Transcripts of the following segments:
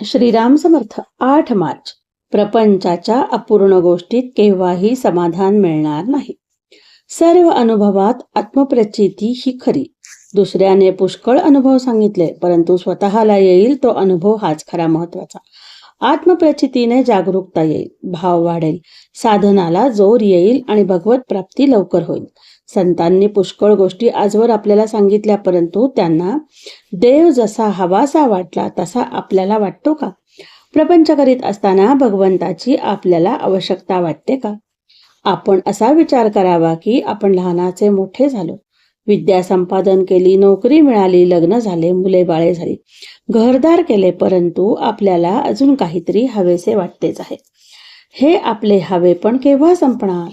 श्रीराम समर्थ आठ मार्च. प्रपंचाच्या अपूर्ण गोष्टीत केव्हाही समाधान मिळणार नाही. सर्व अनुभवात आत्मप्रचिती ही खरी. दुसऱ्याने पुष्कळ अनुभव सांगितले परंतु स्वतःला येईल तो अनुभव हाच खरा महत्त्वाचा आत्मप्रचितीने जागरूकता येईल भाव वाढेल साधनाला जोर येईल आणि भगवत प्राप्ती लवकर होईल. संतांनी पुष्कळ गोष्टी आजवर आपल्याला सांगितल्या परंतु त्यांना देव जसा हवासा वाटला तसा आपल्याला वाटतो का? प्रपंच करीत असताना भगवंताची आपल्याला आवश्यकता वाटते का? आपण असा विचार करावा की आपण लहानाचे मोठे झालो. विद्या संपादन केली नोकरी मिळाली लग्न झाले मुले बाळे झाली. घरदार केले परंतु आपल्याला अजून काहीतरी हवेसे वाटतेच आहे. हे आपले हवे पण केव्हा संपणार?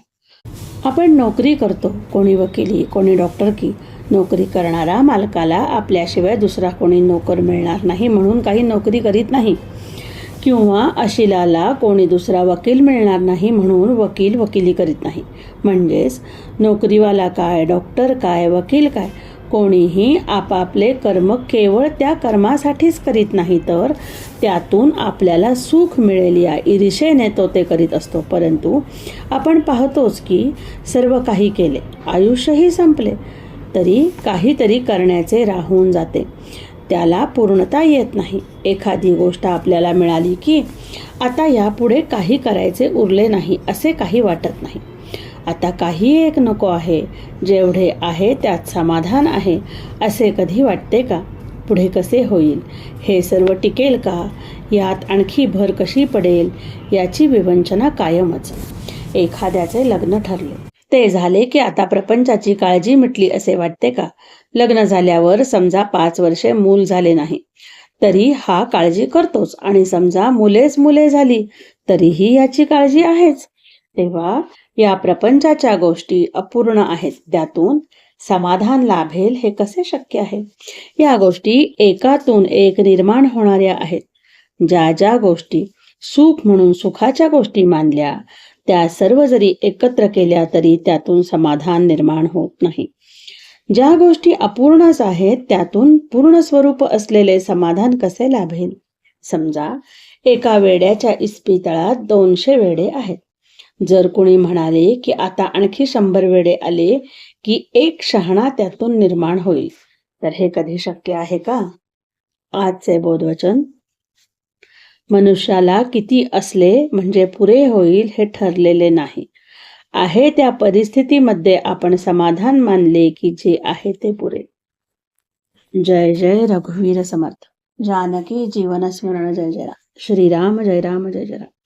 आपण नोकरी करतो कोणी वकिली कोणी डॉक्टर की नोकरी करणारा मालकाला आपल्याशिवाय दुसरा कोणी नोकर मिळणार नाही म्हणून काही नोकरी करीत नाही. किंवा अशिलाला कोणी दुसरा वकील मिळणार नाही म्हणून वकील वकिली करीत नाही. म्हणजेच नोकरीवाला काय डॉक्टर काय वकील काय कोणीही आपापले कर्म केवळ त्या कर्मासाठीच करीत नाही तर त्यातून आपल्याला सुख मिळेल या ईर्षेने तो ते करीत असतो. परंतु आपण पाहतोच की सर्व काही केले. आयुष्यही संपले. तरी काहीतरी करण्याचे राहून जाते. त्याला पूर्णता येत नाही. एखादी गोष्ट आपल्याला मिळाली की आता यापुढे काही करायचे उरले नाही असे काही वाटत नाही. आता काही एक नको आहे. जेवढे आहे त्यात समाधान आहे. असे कधी वाटते का? पुढे कसे होईल? हे सर्व टिकेल का? यात आणखी भर कशी पडेल? याची विवंचना कायमच. एखाद्याचे लग्न ठरले. ते झाले की आता प्रपंचाची काळजी मिटली असे वाटते का? लग्न झाल्यावर समजा पाच वर्षे मूल झाले नाही. तरी हा काळजी करतोच आणि समजा मुलेच मुले झाली तरीही याची काळजी आहेच. तेव्हा या प्रपंचाच्या गोष्टी अपूर्ण आहेत. त्यातून समाधान लाभेल हे कसे शक्य आहे? या गोष्टी एकातून एक निर्माण होणाऱ्या आहेत. ज्या ज्या गोष्टी सुख म्हणून सुखाच्या गोष्टी मानल्या त्या सर्व जरी एकत्र केल्या तरी त्यातून समाधान निर्माण होत नाही. ज्या गोष्टी अपूर्णच आहेत त्यातून पूर्ण स्वरूप असलेले समाधान कसे लाभेल? समजा एका वेड्याच्या इस्पितळात दोनशे वेडे आहेत. जर कोणी म्हणाले की आता आणखी शंभर वेडे आले की एक शहाणा त्यातून निर्माण होईल तर हे कधी शक्य आहे का? आजचे बोधवचन. मनुष्याला किती असले म्हणजे पुरे होईल हे ठरलेले नाही. आहे त्या परिस्थितीमध्ये आपण समाधान मानले की जे आहे ते पुरे. जय जय रघुवीर समर्थ. जानकी जीवन स्मरण जय जय राम. श्रीराम जय राम जय जय राम.